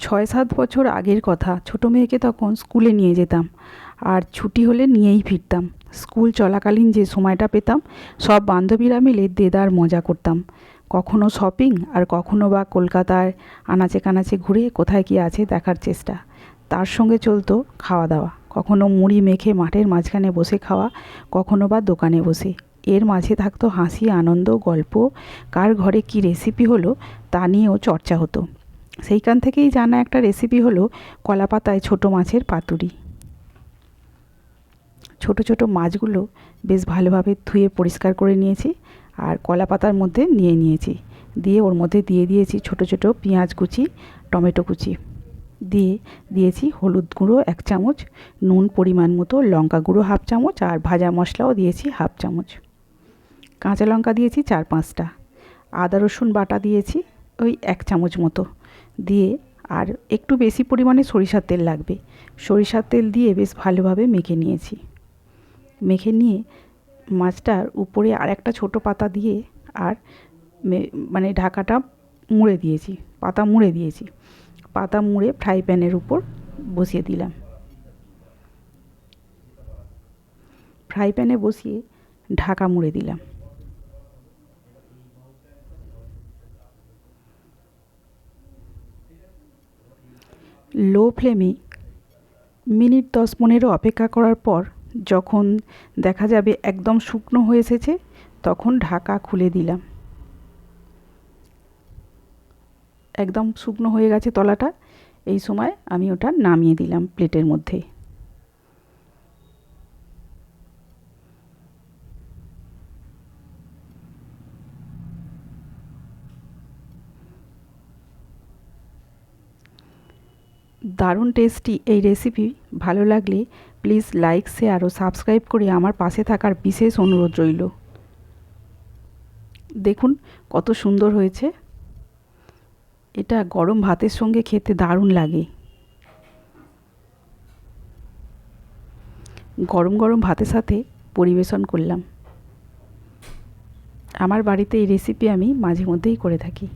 ছয় সাত বছর আগের কথা। ছোটো মেয়েকে তখন স্কুলে নিয়ে যেতাম। আর ছুটি হলে নিয়েই ফিরতাম। স্কুল চলাকালীন যে সময়টা পেতাম, সব বান্ধবীরা মিলে দেদার মজা করতাম। কখনো শপিং আর কখনো বা কলকাতায় আনাচে কানাচে ঘুরে কোথায় কী আছে দেখার চেষ্টা। তার সঙ্গে চলতো খাওয়া দাওয়া কখনো মুড়ি মেখে মাঠের মাঝখানে বসে খাওয়া, কখনো বা দোকানে বসে। এর মাঝে থাকতো হাসি, আনন্দ, গল্প। কার ঘরে কী রেসিপি হলো তা নিয়েও চর্চা হতো। সেইখান থেকেই জানা একটা রেসিপি হলো কলা পাতায় ছোটো মাছের পাতুরি। ছোটো ছোটো মাছগুলো বেশ ভালোভাবে ধুয়ে পরিষ্কার করে নিয়েছি আর কলা পাতার মধ্যে নিয়ে নিয়েছি। দিয়ে ওর মধ্যে দিয়ে দিয়েছি ছোটো ছোটো পেঁয়াজ কুচি, টমেটো কুচি। দিয়ে দিয়েছি হলুদ গুঁড়ো এক চামচ, নুন পরিমাণ মতো লঙ্কা গুঁড়ো হাফ চামচ আর ভাজা মশলাও দিয়েছি হাফ চামচ। কাঁচা লঙ্কা দিয়েছি চার পাঁচটা। আদা রসুন বাটা দিয়েছি ওই এক চামচ মতো। দিয়ে আর একটু বেশি পরিমাণে সরিষার তেল লাগবে। সরিষার তেল দিয়ে বেশ ভালোভাবে মেখে নিয়েছি। মেখে নিয়ে মাছটার উপরে আর একটা ছোটো পাতা দিয়ে আর মানে ঢাকাটা মুড়ে দিয়েছি, পাতা মুড়ে দিয়েছি। পাতা মুড়ে ফ্রাই প্যানের উপর বসিয়ে দিলাম। ফ্রাই প্যানে বসিয়ে ঢাকা মুড়ে দিলাম। লো ফ্লেমে মিনিট দশ পনেরো অপেক্ষা করার পর যখন দেখা যাবে একদম শুকনো হয়ে এসেছে, তখন ঢাকা খুলে দিলাম। একদম শুকনো হয়ে গেছে তলাটা, এই সময় আমি ওটা নামিয়ে দিলাম প্লেটের মধ্যে। দারুণ টেস্টি এই রেসিপি ভালো লাগলে প্লিজ লাইক শেয়ার ও সাবস্ক্রাইব করে আমার পাশে থাকার বিশেষ অনুরোধ রইল। দেখুন কত সুন্দর হয়েছে। এটা গরম ভাতের সঙ্গে খেতে দারুণ লাগে। গরম গরম ভাতের সাথে পরিবেশন করলাম। আমার বাড়িতে এই রেসিপি আমি মাঝে মধ্যেই করে থাকি।